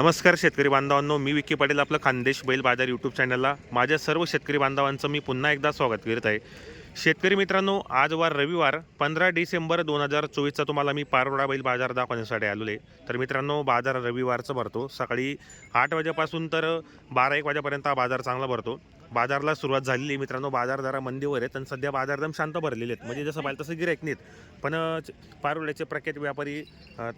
नमस्कार शेतकरी बांधवांनो मी विकी पाटील आपलं खानदेश बैल बाजार यूट्यूब चॅनलला माझ्या सर्व शेतकरी बांधवांचं मी पुन्हा एकदा स्वागत करीत आहे. शेतकरी मित्रांनो आज वार रविवार पंधरा डिसेंबर दोन हजार चोवीसचा तुम्हाला मी पारोडा बैल बाजार दाखवण्यासाठी आलेलो आहे. तर मित्रांनो बाजार रविवारचं भरतो. सकाळी आठ वाजेपासून तर बारा एक वाजेपर्यंत हा बाजार चांगला भरतो. बाजारला सुरुवात झालेली आहे. मित्रांनो बाजार जरा मंदीवर आहेत आणि सध्या बाजार एकदम शांत भरलेले आहेत. म्हणजे जसं पाहिलं तसं गिरायक नाहीत. पण अ, प्रख्यात व्यापारी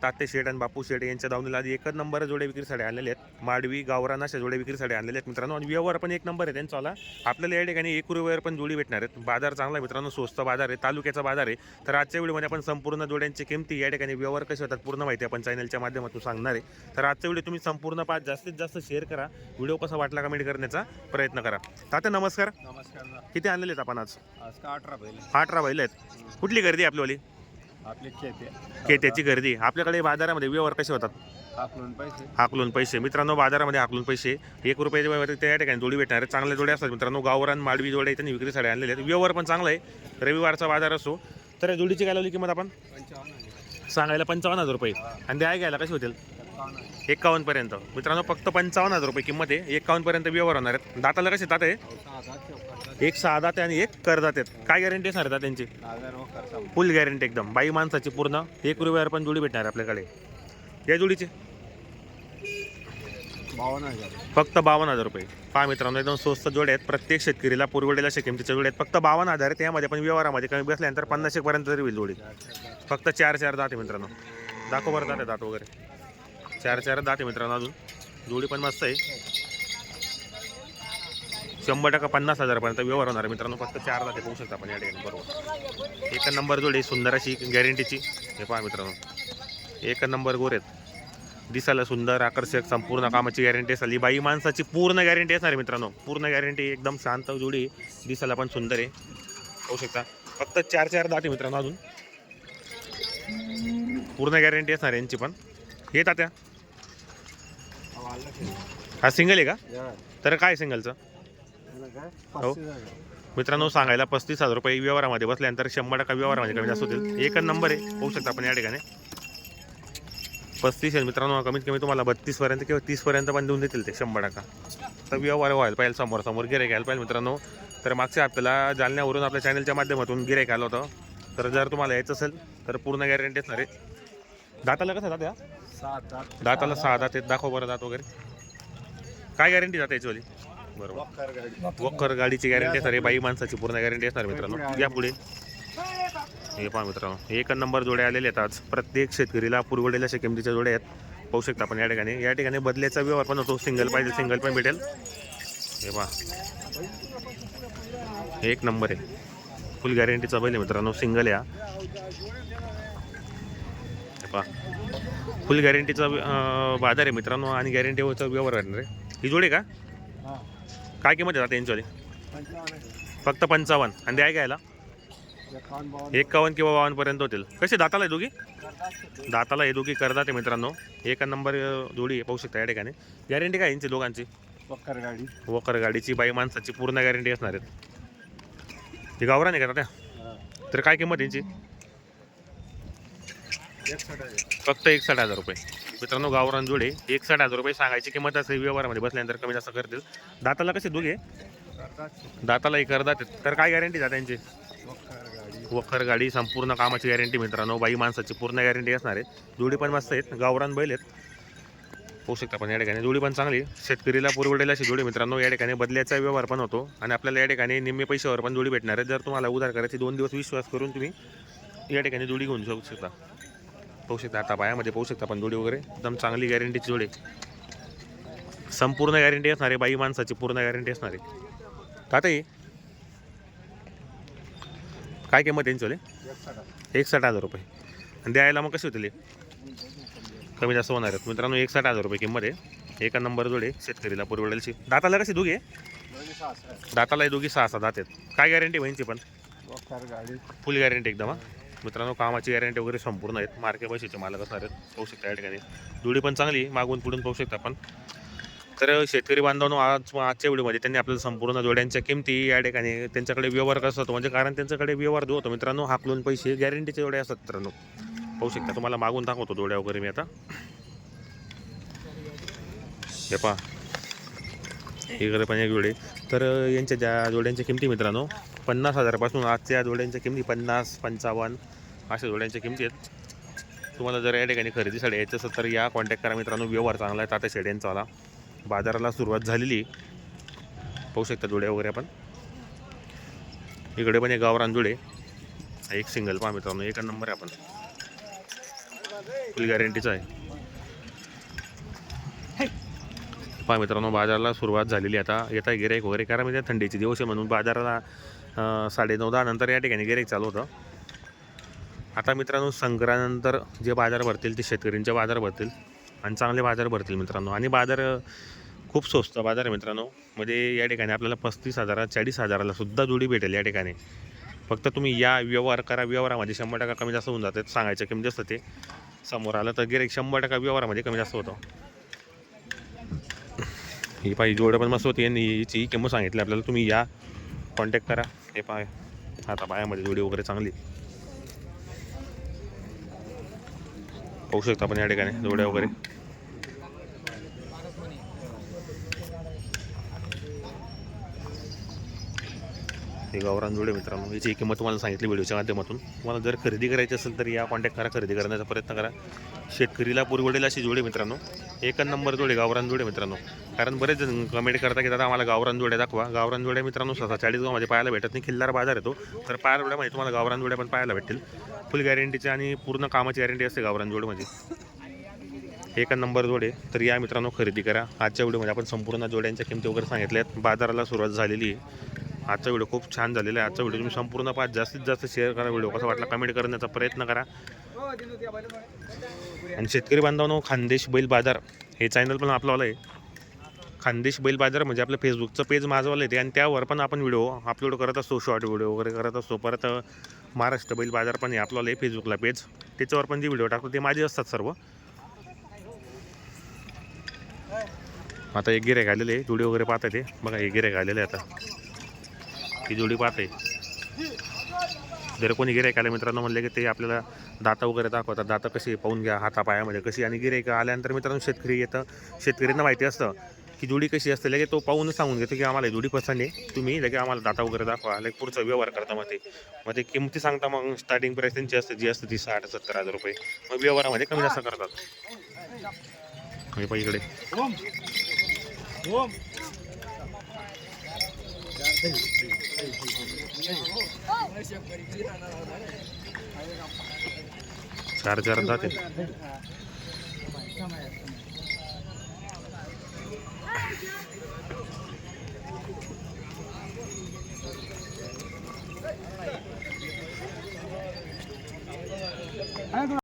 ताते शेठ आणि बापू शेठ यांच्या दावणीला आधी एकच नंबर जोडे विक्रीसाठी आणलेले आहेत. माडवी गावरान अशा जोडे विक्रीसाठी आणलेले आहेत मित्रांनो. आणि व्यवहार पण एक नंबर आहे त्यांचा आला आपल्याला या ठिकाणी एक रुपयावर पण जोडी भेटणार आहेत. बाजार चांगला मित्रांनो स्वस्त बाजार आहे तालुक्याचा बाजार आहे. तर आजच्या व्हिडिओमध्ये आपण संपूर्ण जोड्यांची किमती या ठिकाणी व्यवहार कसे होतात पूर्ण माहिती आपण चॅनलच्या माध्यमातून सांगणार आहे. तर आजच्या व्हिडिओ तुम्ही संपूर्ण पाच जास्तीत जास्त शेअर करा. व्हिडिओ कसा वाटला कमेंट करण्याचा प्रयत्न करा. तात्या नमस्कार. नमस्कार. किती आणलेले आहेत आपण आज? आज का अठरा बैल अठरा बैल आहेत. कुठली गर्दी आहे आपलीवाली आपले खेते. खेत्याची गर्दी. आपल्याकडे बाजारामध्ये व्यवहार कसे होतात? हाकलून पैसे. हाकलून पैसे. मित्रांनो बाजारामध्ये हाकलून पैसे. एक रुपयाचे त्या ठिकाणी जोडी भेटणार आहेत. चांगल्या जोड्या असतात मित्रांनो. गावरान माडवी जोड्या त्यांनी विक्रीसाठी आणलेले आहेत. व्यवहार पण चांगला आहे. रविवारचा बाजार असो. तर या जोडीची काय लावली किंमत आपण? सांगायला पंचावन्न हजार रुपये. आणि द्याय घ्यायला कशी होतील? एकावन्न पर्यंत. मित्रांनो फक्त पंचावन्न हजार रुपये किंमत आहे. एकावन्न पर्यंत व्यवहार होणार आहेत. दाताला कसे दात आहे? एक सहा दात आणि एक करदात आहेत. काय गॅरंटी असणार आहे त्यांची हजार वखर सम फुल गॅरंटी एकदम. बाई माणसाची पूर्ण. एक रुपयावर पण जोडी भेटणार आहे आपल्याकडे. या जोडीची? बावन्न हजार. फक्त बावन्न हजार रुपये. पहा मित्रांनो एकदम स्वस्त जोडे आहेत. प्रत्येक शेतकरीला पुरवडेला किमतीच्या जोड्या आहेत. फक्त बावन्न हजार आहे त्यामध्ये पण व्यवहारामध्ये कमी बसल्यानंतर पन्नास एक पर्यंत तरी होईल जोडी. फक्त चार चार दात आहे मित्रांनो. दाखव बरं दात आहे दात वगैरे. चार चार दात आहे मित्रांनो अजून. जोडी पण मस्त आहे. शंभर टक्का पन्नास हजारपर्यंत व्यवहार होणार आहे मित्रांनो. फक्त चार दाते पाहू शकता आपण या ठिकाणी बरोबर. एक नंबर जोडी सुंदर अशी गॅरंटीची हे पहा मित्रांनो. एक नंबर गोर आहेत. दिसायला सुंदर आकर्षक संपूर्ण कामाची गॅरंटी असली. बाई माणसाची पूर्ण गॅरंटी असणार आहे मित्रांनो. पूर्ण गॅरंटी एकदम शांत जोडी दिसायला पण सुंदर आहे. पाहू शकता. फक्त चार चार दाते मित्रांनो अजून. पूर्ण गॅरंटी असणार यांची पण. येत त्या हा सिंगल आहे का? तर काय सिंगलचं? हो. मित्रांनो सांगायला पस्तीस हजार रुपये व्यवहारामध्ये बसल्यानंतर शंभर टक्का व्यवहारामध्ये कमी जास्त होतील. एकच नंबर आहे. होऊ शकता आपण या ठिकाणी. पस्तीस आहे. मित्रांनो कमीत कमी तुम्हाला बत्तीस पर्यंत किंवा तीस पर्यंत पण देऊन देतील ते शंभर टक्का. तर व्यवहार व्हायला पाहिजे समोर समोर गिरायक घ्यायला पाहिजे मित्रांनो. तर मागच्या हप्त्याला जालन्यावरून आपल्या चॅनलच्या माध्यमातून गिरायक आलं होतं. तर जर तुम्हाला यायचं असेल तर पूर्ण गॅरंटी असणार आहे. दाताला कसं दात या? सात आठ. दाताला सहा दात आहेत. दाखव बरं दात वगैरे. काय गॅरंटी जाते याचीवाली बरोबर. वॉकर गाडीची गॅरंटी असणार आहे. बाई माणसाची पूर्ण गॅरंटी असणार मित्रांनो. या पुढे. हे पहा मित्रांनो. एक नंबर जोड्या आलेले आहेत आज. प्रत्येक शेतकरीला पुरवडेल अशा किमतीच्या जोड्या आहेत. पाहू शकता आपण या ठिकाणी. या ठिकाणी बदल्याचा व्यवहार पण होतो. सिंगल पाहिजे सिंगल पण भेटेल. हे पहा. एक नंबर आहे. फुल गॅरंटीचा बैल आहे मित्रांनो. सिंगल या. पहा फुल गॅरंटीचा बाजार आहे मित्रांनो आणि गॅरंटीचा व्यवहार करणार आहे. ही जोडी का? काय किंमत आहे आता यांच्यावाली पंचावन्न फक्त पंचावन्न. आणि द्याय घ्यायला? एकावन्न किंवा बावन्न पर्यंत होतील. कसे दाताला आहे दोघी? दाताला हे दोघी करतात आहे मित्रांनो. एका नंबर जोडी आहे पाहू शकता या ठिकाणी. गॅरंटी काय यांची दोघांची? वखर गाडी. वकर गाडीची बाई माणसाची पूर्ण गॅरंटी असणार आहेत. ही गावरान आहे का त्या तर काय किंमत यांची? फक्त एकसाठ हजार रुपये. मित्रांनो गावरान जोडे एकसाठ हजार रुपये सांगायची किंमत असेल व्यवहारामध्ये बसल्यानंतर कमी जास्त करतील. दाताला कसे दोघे? दाताला एक करतात तर काय गॅरंटी जा त्यांची वखर गाडी संपूर्ण कामाची गॅरंटी मित्रांनो. बाई माणसाची पूर्ण गॅरंटी असणार आहे. जोडी पण मस्त आहेत गावरान बैल आहेत. होऊ शकता पण या ठिकाणी. जोडी पण चांगली शेतकरीला पुरवडेल अशी जोडी मित्रांनो. या ठिकाणी बदल्याचा व्यवहार पण होतो. आणि आपल्याला या ठिकाणी निम्मे पैशावर पण जोडी भेटणार आहे. जर तुम्हाला उधार करायची दोन दिवस विश्वास करून तुम्ही या ठिकाणी जोडी घेऊन जाऊ शकता. पाहू शकता आता पायामध्ये पाहू शकता पण जोडी वगैरे. एकदम चांगली गॅरंटीची जोडी. संपूर्ण गॅरंटी असणार आहे बाई माणसाची पूर्ण गॅरंटी असणार. आहे ये काय किंमत यांची वाले? एकसठ हजार एकसाठ हजार रुपये. आणि द्यायला मग कसे होतील? कमी जास्त होणार आहेत. मित्रांनो एकसाठ हजार रुपये किंमत आहे. एका नंबर जोडे शेतकरीला पुरवडेलची दाताला कशी दोघे? दाताला दोघी सहा सहा दात आहेत. काय गॅरंटी व्हायची पण? फुल गॅरंटी एकदम हा? मित्रांनो कामाची गॅरंटी वगैरे संपूर्ण आहेत. मार्के पैशाचे मालक असणार आहेत. पाहू शकता या ठिकाणी. जोडी पण चांगली मागून पुढून पाहू शकता आपण. तर शेतकरी बांधवांनो आज आजच्या व्हिडिओमध्ये त्यांनी आपल्याला संपूर्ण जोड्यांच्या किमती या ठिकाणी त्यांच्याकडे व्यवहार कसा होतो? म्हणजे कारण त्यांच्याकडे व्यवहार जो होतो मित्रांनो हाकलून पैसे गॅरंटीचे जोड्या असतात मित्रांनो. पाहू शकता. तुम्हाला मागून दाखवतो जोड्या वगैरे मी आता. हे पहा. इकडे पण एक जोडे तर यांच्या ज्या जोड्यांच्या किमती मित्रांनो पन्नास हजारापासून आजच्या जोड्यांच्या किमती पन्नास पंचावन्न अशा जोड्यांच्या किमती आहेत. तुम्हाला जर या ठिकाणी खरेदीसाठी यायचं असेल तर या कॉन्टॅक्ट करा मित्रांनो. व्यवहार चांगला आहे तात्या शेड्यांचा बाजाराला सुरुवात झालेली पाहू शकता जोड्या वगैरे आपण. इकडे पण एक गावरान जोडे. एक सिंगल पहा मित्रांनो एक नंबर आहे आपण फुल गॅरंटीचा आहे. पहा मित्रांनो बाजाराला सुरुवात झालेली आता. येता गिराईक वगैरे करा म्हणजे थंडीचे दिवस आहे म्हणून बाजाराला साडेनऊ दहा नंतर या ठिकाणी गिराईक चालू होतं. आता मित्रांनो संक्रांतनंतर जे बाजार भरतील ते शेतकऱ्यांचे बाजार भरतील आणि चांगले बाजार भरतील मित्रांनो. आणि बाजार खूप स्वस्त बाजार आहे मित्रांनो. म्हणजे या ठिकाणी आपल्याला पस्तीस हजारात चाळीस हजाराला सुद्धा जोडी भेटेल या ठिकाणी. फक्त तुम्ही या व्यवहार करा व्यवहारामध्ये शंभर टक्का कमी जास्त होऊन जाते. सांगायचं कमी जास्त ते. समोर आलं तर गिराईक शंभर टक्का व्यवहारामध्ये कमी जास्त होतं. ही पाहिजे जोडं पण मस्त होती यांनी हिची किंमत सांगितली आपल्याला. तुम्ही या कॉन्टॅक्ट करा. हे पाय. आता पायामध्ये जोडी वगैरे चांगली. पाहू शकता आपण या ठिकाणी जोड्या वगैरे. हे गावरान जोडे मित्रांनो. याची किंमत तुम्हाला सांगितली व्हिडिओच्या माध्यमातून. तुम्हाला जर खरेदी करायची असेल तर या कॉन्टॅक्ट करा खरेदी करण्याचा प्रयत्न करा. शेतकरीला पुरवडेल अशी जोडे मित्रांनो. एक नंबर जोडे गावरान जोडे मित्रांनो. कारण बरेच जण कमेंट करता की दादा आम्हाला गावरान जोड्या दाखवा. गावरान जोड्या मित्रांनो स्वतः चाळीसगावमध्ये पाहायला भेटत नाही. खिल्लार बाजार येतो. तर पाहायला जोड्यामध्ये तुम्हाला गावरान जोड्या पण पाहायला भेटतील. फुल गॅरंटीची आणि पूर्ण कामाची गॅरंटी असते गावरान जोडमध्ये. एक नंबर जोडे. तर या मित्रांनो खरेदी करा. आजच्या व्हिडिओमध्ये आपण संपूर्ण जोड्यांच्या किमती वगैरे सांगितल्या आहेत बाजाराला सुरुवात झालेली आहे. आजचा व्हिडिओ खूप छान झालेला आहे. आजचा व्हिडिओ तुम्ही संपूर्ण पाहा जास्तीत जास्त शेअर करा व्हिडिओ. कसा वाटला कमेंट करण्याचा प्रयत्न करा. आणि शेतकरी बांधवांनो खानदेश बैल बाजार हे चॅनल पण आपलं आहे. खानदेश बैल बाजार म्हणजे आपलं फेसबुकचं पेज माझंवालं आहे ते. आणि त्यावर पण आपण व्हिडिओ अपलोड करत असतो शॉर्ट व्हिडिओ वगैरे करत असतो. परत महाराष्ट्र बैल बाजार पण आहे आपलं आहे फेसबुकला पेज त्याच्यावर पण जे व्हिडिओ टाकतो ते माझे असतात सर्व. आता एक गिरे घालेले आहे. व्हिडिओ वगैरे पाहता ते. बघा हे गिरे घालेले आहे आता. ही जोडी पाहते. जर कोणी गिरायक आले मित्रांनो म्हणले की ते आपल्याला दाता वगैरे दाखवतात. दाता कशी पाहून घ्या हातापायामध्ये कशी? आणि गिरायक आल्यानंतर मित्रांनो शेतकरी येतं. शेतकऱ्यांना माहिती असतं की जोडी कशी असते. लगे तो पाहूनच सांगून घेतो की आम्हाला जोडी पसंत आहे. तुम्ही लगे आम्हाला दाता वगैरे दाखवा. लगे पुढचा व्यवहार करता मग ते. मग ते किमती सांगता मग. स्टार्टिंग प्राईस त्यांची असते. जी असते ती साठ सत्तर हजार रुपये. मग व्यवहारामध्ये कमी जास्त करतात. इकडे. चार चार जाते